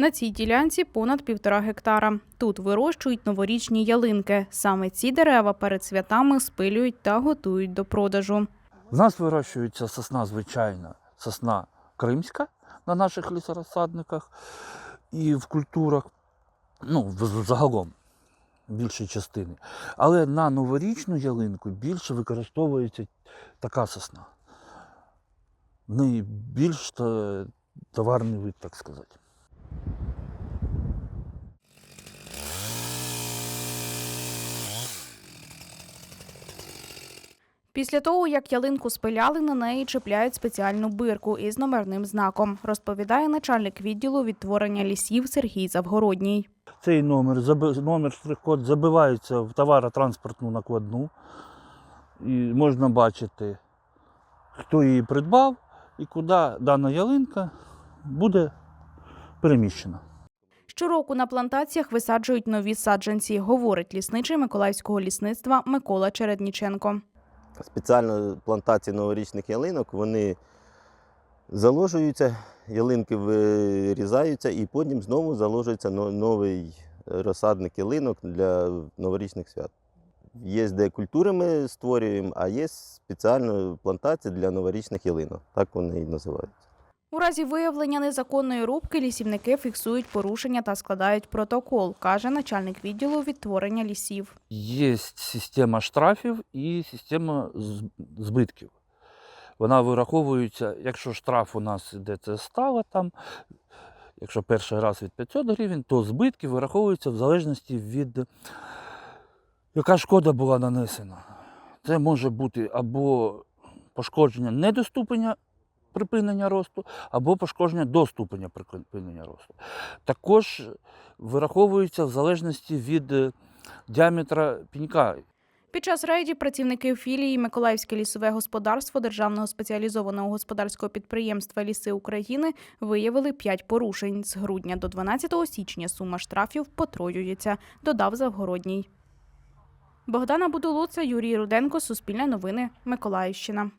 На цій ділянці понад півтора гектара. Тут вирощують новорічні ялинки. Саме ці дерева перед святами спилюють та готують до продажу. В нас вирощується сосна звичайна, сосна кримська на наших лісорозсадниках і в культурах, ну, загалом, більшій частини. Але на новорічну ялинку більше використовується така сосна. В неї більш товарний вид, так сказати. Після того, як ялинку спиляли, на неї чіпляють спеціальну бирку із номерним знаком, розповідає начальник відділу відтворення лісів Сергій Завгородній. Цей номер, номер штрих-код забивається в товаротранспортну накладну. І можна бачити, хто її придбав і куди дана ялинка буде переміщена. Щороку на плантаціях висаджують нові саджанці, говорить лісничий Миколаївського лісництва Микола Чередніченко. Спеціально плантації новорічних ялинок, вони заложуються, ялинки вирізаються і потім знову заложується новий розсадник ялинок для новорічних свят. Є де культури ми створюємо, а є спеціально плантації для новорічних ялинок. Так вони і називаються. У разі виявлення незаконної рубки лісівники фіксують порушення та складають протокол, каже начальник відділу відтворення лісів. Є система штрафів і система збитків. Вона вираховується, якщо штраф у нас іде це стало там, якщо перший раз від 500 гривень, то збитки вираховуються в залежності від яка шкода була нанесена. Це може бути або пошкодження не до ступеня припинення росту, або пошкодження до ступеня припинення росту. Також вираховується в залежності від е, діаметра пінька. Під час рейдів працівники філії Миколаївське лісове господарство Державного спеціалізованого господарського підприємства Ліси України виявили п'ять порушень. З грудня до 12 січня сума штрафів потроюється, додав Завгородній. Богдана Будулуца, Юрій Руденко, Суспільне новини, Миколаївщина.